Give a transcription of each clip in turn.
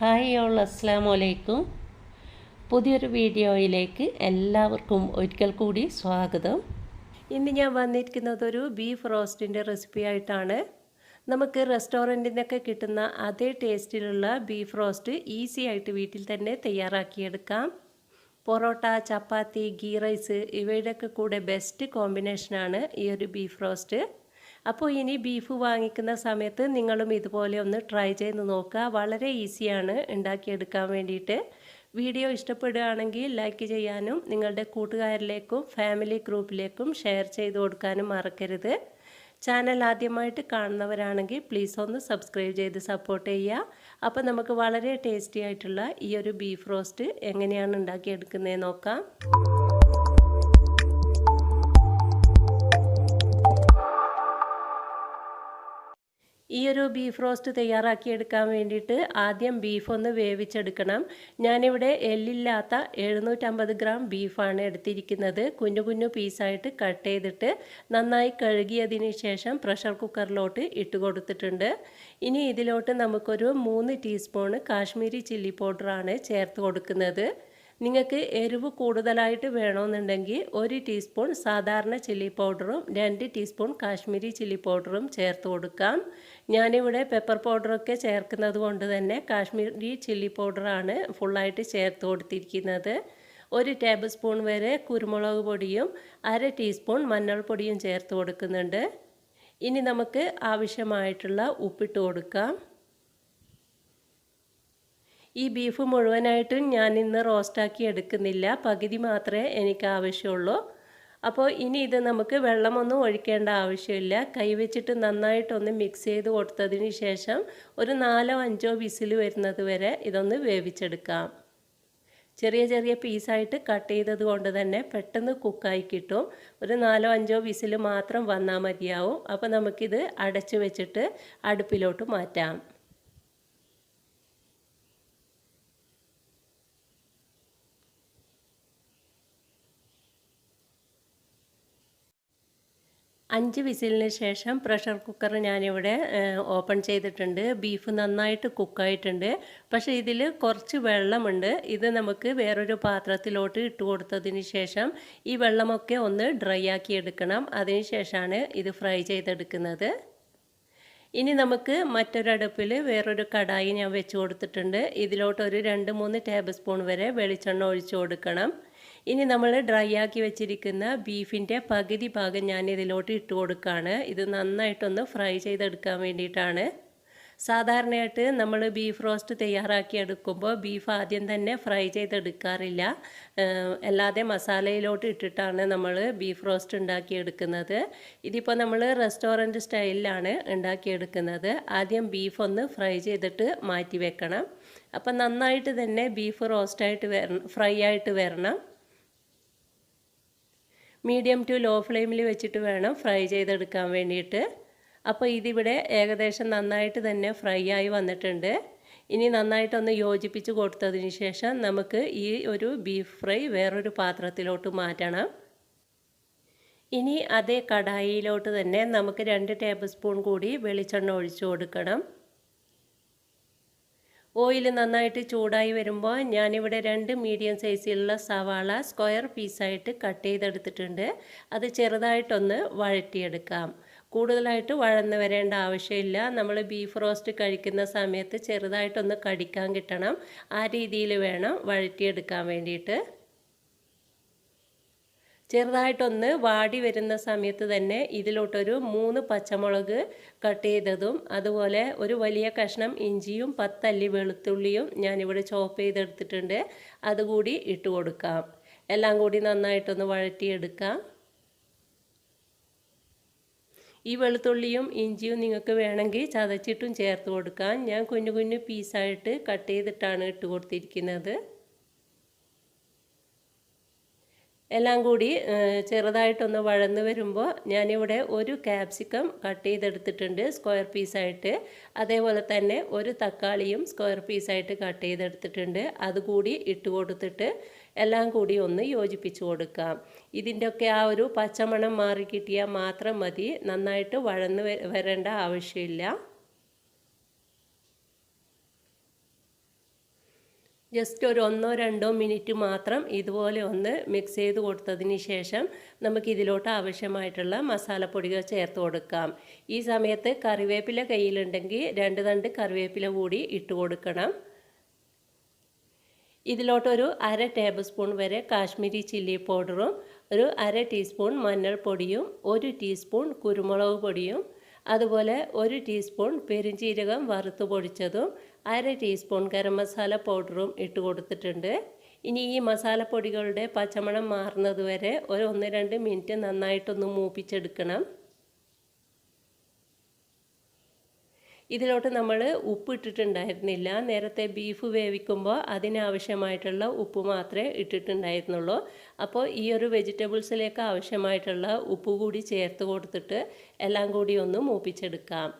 Hi all അസ്സാം വലൈക്കും പുതിയൊരു വീഡിയോയിലേക്ക് എല്ലാവർക്കും ഒരിക്കൽ കൂടി സ്വാഗതം. ഇന്ന് ഞാൻ വന്നിരിക്കുന്നത് ഒരു ബീഫ് റോസ്റ്റിന്റെ റെസിപ്പി ആയിട്ടാണ്. നമുക്ക് റെസ്റ്റോറന്റിൽ നിന്നൊക്കെ കിട്ടുന്ന അതേ ടേസ്റ്റിലുള്ള ബീഫ് റോസ്റ്റ് ഈസി ആയിട്ട് വീട്ടിൽ തന്നെ തയ്യാറാക്കിയെടുക്കാം. പൊറോട്ട ചപ്പാത്തി ഗീ റൈസ് ഇവയുടെയൊക്കെ കൂടെ ബെസ്റ്റ് കോമ്പിനേഷനാണ് ഈ ഒരു ബീഫ് റോസ്റ്റ്. അപ്പോൾ ഇനി ബീഫ് വാങ്ങിക്കുന്ന സമയത്ത് നിങ്ങളും ഇതുപോലെ ഒന്ന് ട്രൈ ചെയ്ത് നോക്കുക. വളരെ ഈസിയാണ് ഉണ്ടാക്കിയെടുക്കാൻ വേണ്ടിയിട്ട്. വീഡിയോ ഇഷ്ടപ്പെടുകയാണെങ്കിൽ ലൈക്ക് ചെയ്യാനും നിങ്ങളുടെ കൂട്ടുകാരിലേക്കും ഫാമിലി ഗ്രൂപ്പിലേക്കും ഷെയർ ചെയ്ത് കൊടുക്കാനും മറക്കരുത്. ചാനൽ ആദ്യമായിട്ട് കാണുന്നവരാണെങ്കിൽ പ്ലീസ് ഒന്ന് സബ്സ്ക്രൈബ് ചെയ്ത് സപ്പോർട്ട് ചെയ്യുക. അപ്പോൾ നമുക്ക് വളരെ ടേസ്റ്റി ആയിട്ടുള്ള ഈ ഒരു ബീഫ് റോസ്റ്റ് എങ്ങനെയാണ് ഉണ്ടാക്കിയെടുക്കുന്നത് നോക്കാം. ഈ ഒരു ബീഫ് റോസ്റ്റ് തയ്യാറാക്കിയെടുക്കാൻ വേണ്ടിയിട്ട് ആദ്യം ബീഫ് ഒന്ന് വേവിച്ചെടുക്കണം. ഞാനിവിടെ എല്ലില്ലാത്ത എഴുന്നൂറ്റമ്പത് ഗ്രാം ബീഫാണ് എടുത്തിരിക്കുന്നത്. കുഞ്ഞു കുഞ്ഞു പീസായിട്ട് കട്ട് ചെയ്തിട്ട് നന്നായി കഴുകിയതിന് ശേഷം പ്രഷർ കുക്കറിലോട്ട് ഇട്ട് കൊടുത്തിട്ടുണ്ട്. ഇനി ഇതിലോട്ട് നമുക്കൊരു മൂന്ന് ടീസ്പൂണ് കാശ്മീരി ചില്ലി പൗഡറാണ് ചേർത്ത് കൊടുക്കുന്നത്. നിങ്ങൾക്ക് എരിവ് കൂടുതലായിട്ട് വേണമെന്നുണ്ടെങ്കിൽ ഒരു ടീസ്പൂൺ സാധാരണ ചില്ലി പൗഡറും രണ്ട് ടീസ്പൂൺ കാശ്മീരി ചില്ലി പൗഡറും ചേർത്ത് കൊടുക്കാം. ഞാനിവിടെ പെപ്പർ പൗഡറൊക്കെ ചേർക്കുന്നത് കൊണ്ട് തന്നെ കാശ്മീരി ചില്ലി പൗഡറാണ് ഫുള്ളായിട്ട് ചേർത്ത് കൊടുത്തിരിക്കുന്നത്. ഒരു ടേബിൾ സ്പൂൺ വരെ കുരുമുളക് പൊടിയും അര ടീസ്പൂൺ മഞ്ഞൾപ്പൊടിയും ചേർത്ത് കൊടുക്കുന്നുണ്ട്. ഇനി നമുക്ക് ആവശ്യമായിട്ടുള്ള ഉപ്പിട്ട് കൊടുക്കാം. ഈ ബീഫ് മുഴുവനായിട്ടും ഞാൻ ഇന്ന് റോസ്റ്റാക്കി എടുക്കുന്നില്ല. പകുതി മാത്രമേ എനിക്ക് ആവശ്യമുള്ളൂ. അപ്പോൾ ഇനി ഇത് നമുക്ക് വെള്ളമൊന്നും ഒഴിക്കേണ്ട ആവശ്യമില്ല. കൈവച്ചിട്ട് നന്നായിട്ടൊന്ന് മിക്സ് ചെയ്ത് കൊടുത്തതിന് ശേഷം ഒരു നാലോ അഞ്ചോ വിസിൽ വരുന്നത് വരെ ഇതൊന്ന് വേവിച്ചെടുക്കാം. ചെറിയ ചെറിയ പീസായിട്ട് കട്ട് ചെയ്തത് കൊണ്ട് തന്നെ പെട്ടെന്ന് കുക്കായി കിട്ടും. ഒരു നാലോ അഞ്ചോ വിസിൽ മാത്രം വന്നാൽ മതിയാവും. അപ്പോൾ നമുക്കിത് അടച്ചു വെച്ചിട്ട് അടുപ്പിലോട്ട് മാറ്റാം. അഞ്ച് വിസിലിന് ശേഷം പ്രഷർ കുക്കർ ഞാനിവിടെ ഓപ്പൺ ചെയ്തിട്ടുണ്ട്. ബീഫ് നന്നായിട്ട് കുക്കായിട്ടുണ്ട്. പക്ഷേ ഇതിൽ കുറച്ച് വെള്ളമുണ്ട്. ഇത് നമുക്ക് വേറൊരു പാത്രത്തിലോട്ട് ഇട്ട് കൊടുത്തതിന് ശേഷം ഈ വെള്ളമൊക്കെ ഒന്ന് ഡ്രൈ ആക്കി എടുക്കണം. അതിന് ശേഷമാണ് ഇത് ഫ്രൈ ചെയ്തെടുക്കുന്നത്. ഇനി നമുക്ക് മറ്റൊരടുപ്പിൽ വേറൊരു കടായി ഞാൻ വെച്ച് കൊടുത്തിട്ടുണ്ട്. ഇതിലോട്ട് ഒരു രണ്ട് മൂന്ന് ടേബിൾ സ്പൂൺ വരെ വെളിച്ചെണ്ണ ഒഴിച്ചു കൊടുക്കണം. ഇനി നമ്മൾ ഡ്രൈ ആക്കി വെച്ചിരിക്കുന്ന ബീഫിന്റെ പകുതി ഭാഗം ഞാൻ ഇതിലോട്ട് ഇട്ട് കൊടുക്കുകയാണ് ഇത് നന്നായിട്ടൊന്ന് ഫ്രൈ ചെയ്തെടുക്കാൻ വേണ്ടിയിട്ടാണ്. സാധാരണയായിട്ട് നമ്മൾ ബീഫ് റോസ്റ്റ് തയ്യാറാക്കി എടുക്കുമ്പോൾ ബീഫ് ആദ്യം തന്നെ ഫ്രൈ ചെയ്തെടുക്കാറില്ല. അല്ലാതെ മസാലയിലോട്ട് ഇട്ടിട്ടാണ് നമ്മൾ ബീഫ് റോസ്റ്റ് ഉണ്ടാക്കിയെടുക്കുന്നത് ഇതിപ്പോൾ നമ്മൾ റെസ്റ്റോറന്റ് സ്റ്റൈലിലാണ് ഉണ്ടാക്കിയെടുക്കുന്നത് ആദ്യം ബീഫ് ഒന്ന് ഫ്രൈ ചെയ്തിട്ട് മാറ്റി വെക്കണം. അപ്പം നന്നായിട്ട് തന്നെ ബീഫ് റോസ്റ്റായിട്ട് വരണം ഫ്രൈ ആയിട്ട് വരണം. മീഡിയം ടു ലോ ഫ്ലെയിമിൽ വെച്ചിട്ട് വേണം ഫ്രൈ ചെയ്തെടുക്കാൻ വേണ്ടിയിട്ട്. അപ്പോൾ ഇതിവിടെ ഏകദേശം നന്നായിട്ട് തന്നെ ഫ്രൈ ആയി വന്നിട്ടുണ്ട്. ഇനി നന്നായിട്ടൊന്ന് യോജിപ്പിച്ച് കൊടുത്തതിന് ശേഷം നമുക്ക് ഈ ഒരു ബീഫ് ഫ്രൈ വേറൊരു പാത്രത്തിലോട്ട് മാറ്റണം. ഇനി അതേ കടായിയിലോട്ട് തന്നെ നമുക്ക് രണ്ട് ടേബിൾ സ്പൂൺ കൂടി വെളിച്ചെണ്ണ ഒഴിച്ചു കൊടുക്കണം. ഓയിൽ നന്നായിട്ട് ചൂടായി വരുമ്പോൾ ഞാനിവിടെ രണ്ട് മീഡിയം സൈസിലുള്ള സവാള സ്ക്വയർ പീസായിട്ട് കട്ട് ചെയ്തെടുത്തിട്ടുണ്ട്. അത് ചെറുതായിട്ടൊന്ന് വഴറ്റിയെടുക്കാം. കൂടുതലായിട്ട് വഴന്ന് വരേണ്ട ആവശ്യമില്ല. നമ്മൾ ബീഫ് റോസ്റ്റ് കഴിക്കുന്ന സമയത്ത് ചെറുതായിട്ടൊന്ന് കടിക്കാൻ കിട്ടണം. ആ രീതിയിൽ വേണം വഴറ്റിയെടുക്കാൻ വേണ്ടിയിട്ട്. ചെറുതായിട്ടൊന്ന് വാടി വരുന്ന സമയത്ത് തന്നെ ഇതിലോട്ടൊരു മൂന്ന് പച്ചമുളക് കട്ട് ചെയ്തതും അതുപോലെ ഒരു വലിയ കഷ്ണം ഇഞ്ചിയും പത്തല്ലി വെളുത്തുള്ളിയും ഞാനിവിടെ ചോപ്പ് ചെയ്തെടുത്തിട്ടുണ്ട്. അതുകൂടി ഇട്ട് കൊടുക്കാം. എല്ലാം കൂടി നന്നായിട്ടൊന്ന് വഴറ്റിയെടുക്കാം. ഈ വെളുത്തുള്ളിയും ഇഞ്ചിയും നിങ്ങൾക്ക് വേണമെങ്കിൽ ചതച്ചിട്ടും ചേർത്ത് കൊടുക്കാം. ഞാൻ കുഞ്ഞു കുഞ്ഞു പീസായിട്ട് കട്ട് ചെയ്തിട്ടാണ് ഇട്ട് കൊടുത്തിരിക്കുന്നത്. എല്ലാം കൂടി ചെറുതായിട്ടൊന്ന് വഴന്ന് വരുമ്പോൾ ഞാനിവിടെ ഒരു ക്യാപ്സിക്കം കട്ട് ചെയ്തെടുത്തിട്ടുണ്ട് സ്ക്വയർ പീസായിട്ട് അതേപോലെ തന്നെ ഒരു തക്കാളിയും സ്ക്വയർ പീസായിട്ട് കട്ട് ചെയ്തെടുത്തിട്ടുണ്ട്. അതുകൂടി ഇട്ട് കൊടുത്തിട്ട് എല്ലാം കൂടി ഒന്ന് യോജിപ്പിച്ച് കൊടുക്കാം. ഇതിന്റെയൊക്കെ ആ ഒരു പച്ചമണം മാറി കിട്ടിയാൽ മാത്രം മതി. നന്നായിട്ട് വഴന്ന് വരേണ്ട ആവശ്യമില്ല. ജസ്റ്റ് ഒരു ഒന്നോ രണ്ടോ മിനിറ്റ് മാത്രം ഇതുപോലെ ഒന്ന് മിക്സ് ചെയ്ത് കൊടുത്തതിന് ശേഷം നമുക്ക് ഇതിലോട്ട് ആവശ്യമായിട്ടുള്ള മസാലപ്പൊടികൾ ചേർത്ത് കൊടുക്കാം. ഈ സമയത്ത് കറിവേപ്പില കയ്യിലുണ്ടെങ്കിൽ രണ്ട് തണ്ട് കറിവേപ്പില കൂടി ഇട്ട് കൊടുക്കണം. ഇതിലോട്ടൊരു അര ടേബിൾ സ്പൂൺ വരെ കാശ്മീരി ചില്ലി പൗഡറും ഒരു അര ടീസ്പൂൺ മഞ്ഞൾപ്പൊടിയും ഒരു ടീസ്പൂൺ കുരുമുളക് പൊടിയും അതുപോലെ ഒരു ടീസ്പൂൺ പെരിഞ്ചീരകം വറുത്ത് പൊടിച്ചതും അര ടീസ്പൂൺ ഗരം മസാല പൗഡറും ഇട്ട് കൊടുത്തിട്ടുണ്ട്. ഇനി ഈ മസാലപ്പൊടികളുടെ പച്ചമണം മാറുന്നത് വരെ ഒരു ഒന്ന് രണ്ട് മിനിറ്റ് നന്നായിട്ടൊന്ന് മൂപ്പിച്ചെടുക്കണം. ഇതിലോട്ട് നമ്മൾ ഉപ്പ് ഇട്ടിട്ടുണ്ടായിരുന്നില്ല. നേരത്തെ ബീഫ് വേവിക്കുമ്പോൾ അതിനാവശ്യമായിട്ടുള്ള ഉപ്പ് മാത്രമേ ഇട്ടിട്ടുണ്ടായിരുന്നുള്ളൂ. അപ്പോൾ ഈ ഒരു വെജിറ്റബിൾസിലേക്ക് ആവശ്യമായിട്ടുള്ള ഉപ്പ് കൂടി ചേർത്ത് കൊടുത്തിട്ട് എല്ലാം കൂടി ഒന്ന് മൂപ്പിച്ചെടുക്കാം.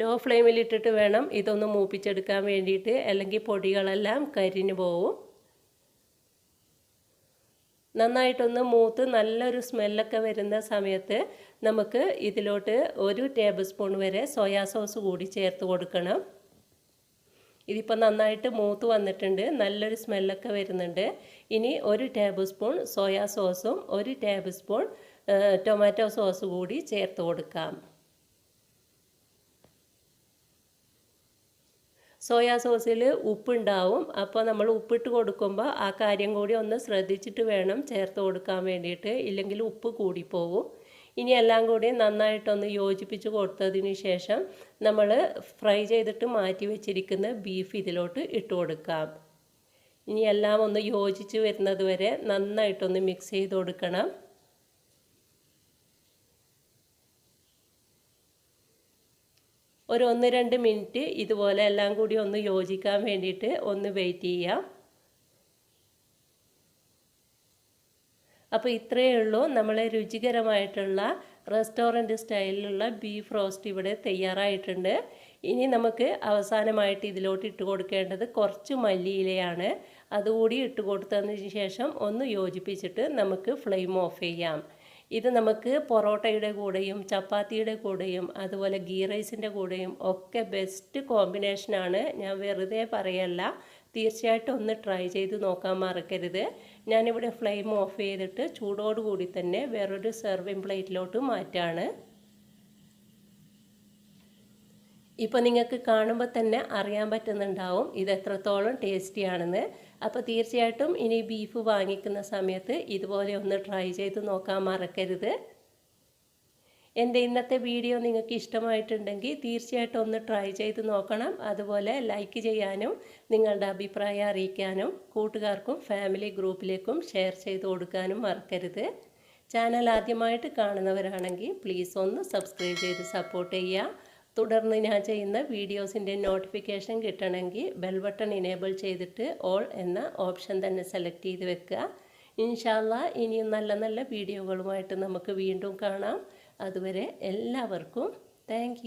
ലോ ഫ്ലെയിമിലിട്ടിട്ട് വേണം ഇതൊന്ന് മൂപ്പിച്ചെടുക്കാൻ വേണ്ടിയിട്ട്. അല്ലെങ്കിൽ പൊടികളെല്ലാം കരിഞ്ഞു പോവും. നന്നായിട്ടൊന്ന് മൂത്ത് നല്ലൊരു സ്മെല്ലൊക്കെ വരുന്ന സമയത്ത് നമുക്ക് ഇതിലോട്ട് ഒരു ടേബിൾ സ്പൂൺ വരെ സോയാ സോസ് കൂടി ചേർത്ത് കൊടുക്കണം. ഇതിപ്പോൾ നന്നായിട്ട് മൂത്ത് വന്നിട്ടുണ്ട്. നല്ലൊരു സ്മെല്ലൊക്കെ വരുന്നുണ്ട്. ഇനി ഒരു ടേബിൾ സ്പൂൺ സോയാ സോസും ഒരു ടേബിൾ സ്പൂൺ ടൊമാറ്റോ സോസ് കൂടി ചേർത്ത് കൊടുക്കാം. സോയാ സോസിൽ ഉപ്പുണ്ടാവും. അപ്പോൾ നമ്മൾ ഉപ്പിട്ട് കൊടുക്കുമ്പോൾ ആ കാര്യം കൂടി ഒന്ന് ശ്രദ്ധിച്ചിട്ട് വേണം ചേർത്ത് കൊടുക്കാൻ വേണ്ടിയിട്ട്. ഇല്ലെങ്കിൽ ഉപ്പ് കൂടിപ്പോവും. ഇനി എല്ലാം കൂടി നന്നായിട്ടൊന്ന് യോജിപ്പിച്ച് കൊടുത്തതിന് ശേഷം നമ്മൾ ഫ്രൈ ചെയ്തിട്ട് മാറ്റി വെച്ചിരിക്കുന്ന ബീഫ് ഇതിലോട്ട് ഇട്ട് കൊടുക്കാം. ഇനി എല്ലാം ഒന്ന് യോജിച്ച് വരുന്നത് വരെ നന്നായിട്ടൊന്ന് മിക്സ് ചെയ്ത് കൊടുക്കണം. ഒരു ഒന്ന് രണ്ട് മിനിറ്റ് ഇതുപോലെ എല്ലാം കൂടി ഒന്ന് യോജിക്കാൻ വേണ്ടിയിട്ട് ഒന്ന് വെയിറ്റ് ചെയ്യാം. അപ്പോൾ ഇത്രയേ ഉള്ളൂ. നമ്മളെ രുചികരമായിട്ടുള്ള റെസ്റ്റോറന്റ് സ്റ്റൈലിലുള്ള ബീഫ് റോസ്റ്റ് ഇവിടെ തയ്യാറായിട്ടുണ്ട്. ഇനി നമുക്ക് അവസാനമായിട്ട് ഇതിലോട്ട് ഇട്ട് കൊടുക്കേണ്ടത് കുറച്ച് മല്ലിയിലയാണ്. അതുകൂടി ഇട്ട് കൊടുത്തതിന് ശേഷം ഒന്ന് യോജിപ്പിച്ചിട്ട് നമുക്ക് ഫ്ലെയിം ഓഫ് ചെയ്യാം. ഇത് നമുക്ക് പൊറോട്ടയുടെ കൂടെയും ചപ്പാത്തിയുടെ കൂടെയും അതുപോലെ ഗീ റൈസിന്റെ കൂടെയും ഒക്കെ ബെസ്റ്റ് കോമ്പിനേഷനാണ് ഞാൻ വെറുതെ പറയല്ല. തീർച്ചയായിട്ടും ഒന്ന് ട്രൈ ചെയ്ത് നോക്കാൻ മറക്കരുത്. ഞാനിവിടെ ഫ്ലെയിം ഓഫ് ചെയ്തിട്ട് ചൂടോടുകൂടി തന്നെ വേറൊരു സെർവിങ് പ്ലേറ്റിലോട്ട് മാറ്റാണ്. ഇപ്പോൾ നിങ്ങൾക്ക് കാണുമ്പോൾ തന്നെ അറിയാൻ പറ്റുന്നുണ്ടാവും ഇത് എത്രത്തോളം ടേസ്റ്റിയാണെന്ന് അപ്പോൾ തീർച്ചയായിട്ടും ഇനി ബീഫ് വാങ്ങിക്കുന്ന സമയത്ത് ഇതുപോലെ ഒന്ന് ട്രൈ ചെയ്ത് നോക്കാൻ മറക്കരുത്. എന്റെ ഇന്നത്തെ വീഡിയോ നിങ്ങൾക്ക് ഇഷ്ടമായിട്ടുണ്ടെങ്കിൽ തീർച്ചയായിട്ടും ഒന്ന് ട്രൈ ചെയ്ത് നോക്കണം. അതുപോലെ ലൈക്ക് ചെയ്യാനും നിങ്ങളുടെ അഭിപ്രായം അറിയിക്കാനും കൂട്ടുകാർക്കും ഫാമിലി ഗ്രൂപ്പിലേക്കും ഷെയർ ചെയ്ത് കൊടുക്കാനും മറക്കരുത്. ചാനൽ ആദ്യമായിട്ട് കാണുന്നവരാണെങ്കിൽ പ്ലീസ് ഒന്ന് സബ്സ്ക്രൈബ് ചെയ്ത് സപ്പോർട്ട് ചെയ്യുക. തുടർന്ന് ഞാൻ ചെയ്യുന്ന വീഡിയോസിന്റെ നോട്ടിഫിക്കേഷൻ കിട്ടണമെങ്കിൽ ബെൽ ബട്ടൺ ഇനേബിൾ ചെയ്തിട്ട് ഓൾ എന്ന ഓപ്ഷൻ തന്നെ സെലക്ട് ചെയ്ത് വെക്കുക. ഇൻഷാല്ല ഇനിയും നല്ല നല്ല വീഡിയോകളുമായിട്ട് നമുക്ക് വീണ്ടും കാണാം. അതുവരെ എല്ലാവർക്കും താങ്ക്